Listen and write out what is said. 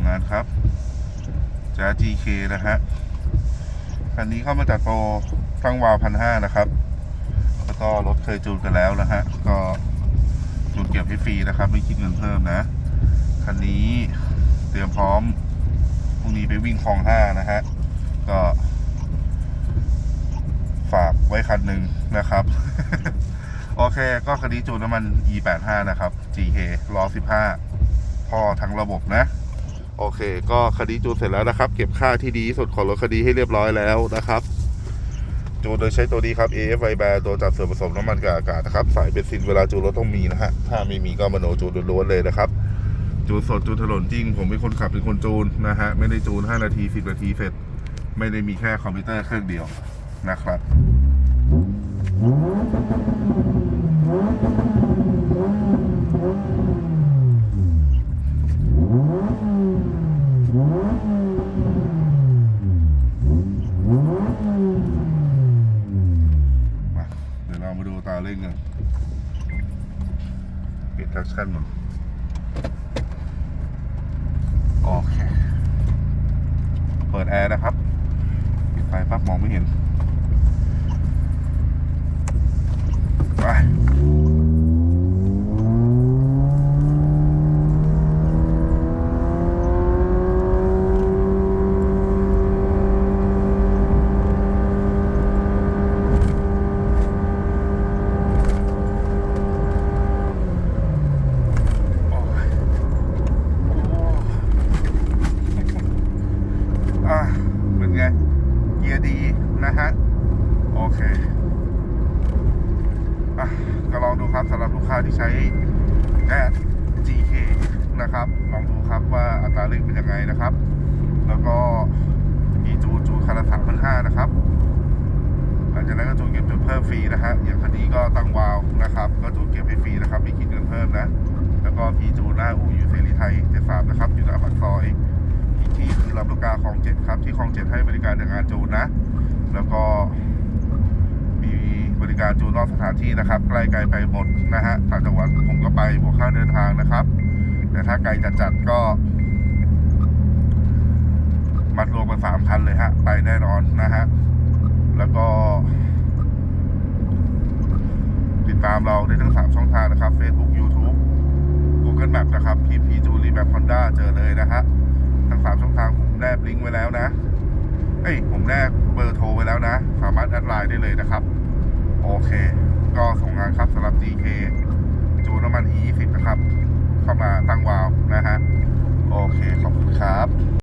งงานครับจ้า GK นะฮะ คันนี้เข้ามาจากโปรตั้งวาวพันห้านะครับ แล้วก็รถเคยจูนกันแล้วนะฮะ ก็จูนเก็บให้ฟรีนะครับ ไม่คิดเงินเพิ่มนะ คันนี้เตรียมพร้อมพรุ่งนี้ไปวิ่งคลองห้านะฮะ ก็ ฝากไว้คันหนึ่งนะครับ โอเค ก็คันนี้จูนน้ำมัน E85 นะครับ GK ล้อ15พ่อทั้งระบบนะ โอเค ก็คันนี้จูนเสร็จแล้วนะครับ เก็บค่าที่ดีที่สุดของรถคันนี้ให้เรียบร้อยแล้วนะครับจูนโดยใช้ตัวนี้ครับ AFI b a r ตัวจับส่วนผสมน้ำมันกับอากาศนะครับ สายเบนซินเวลาจูนรถต้องมีนะฮะ ถ้าไม่มีก็มโนจูนล้วนๆเลยนะครับ จูนสดจูนถนนจริง ผมเป็นคนขับเป็นคนจูนนะฮะ ไม่ได้จูน 5 นาที 10 นาทีเสร็จ ไม่ได้มีแค่คอมพิวเตอร์เครื่องเดียวนะครับ มา เดี๋ยวเรามาดูตาเร่งกันปิดทักชั่นหมดโอเค เปิดแอร์นะครับ ปิดไฟปั๊บมองไม่เห็น ไป โอ้ยโอ้อะเป็นไง เกียร์ดีนะฮะ โอเค อะก็ลองดูครับสำหรับลูกค้าที่ใช้แอด GK นะครับ ลองดูครับว่าอัตราเร่งเป็นยังไงนะครับ แล้วก็มีจูจูคันละสามพันห้านะครับหลังจากนั้นก็จูเก็บจุดเพิ่มฟรีนะฮะอย่างคันนี้ก็ตั้งวาวนะครับ ก็จูเก็บให้ฟรีนะครับไม่คิดเงินเพิ่มนะ แล้วก็พีจูหน้าอูอยู่เสรีไทย73นะครับ อยู่หน้าปากซอยที่คือลำลูกกาคลองเจ็ดครับที่คลองเจ็ดให้บริการในงานจูนะ แล้วก็ การจูนนอกสถานที่นะครับใกล้ไกลไปหมดนะฮะต่างจังหวัดผมก็ไปบวกค่าเดินทางนะครับ แต่ถ้าไกลจัดๆก็ มัดรวมกันสามคันเลยฮะ ไปแน่นอนนะฮะ แล้วก็ ติดตามเราได้ทั้ง3ช่องทางนะครับ Facebook YouTube Google Map นะครับพีพีจูรีแบบ Honda เจอเลยนะฮะทั้ง3ช่องทางผมแนบลิงก์ไว้แล้วนะเอ้ยผมแนบเบอร์โทรไว้แล้วนะ สามารถแอดไลน์ได้เลยนะครับ โอเค ก็ส่งงานครับสำหรับ DK จูน้ำมัน E20 นะครับ เข้ามาตั้งวาล์วนะฮะ โอเค ขอบคุณครับ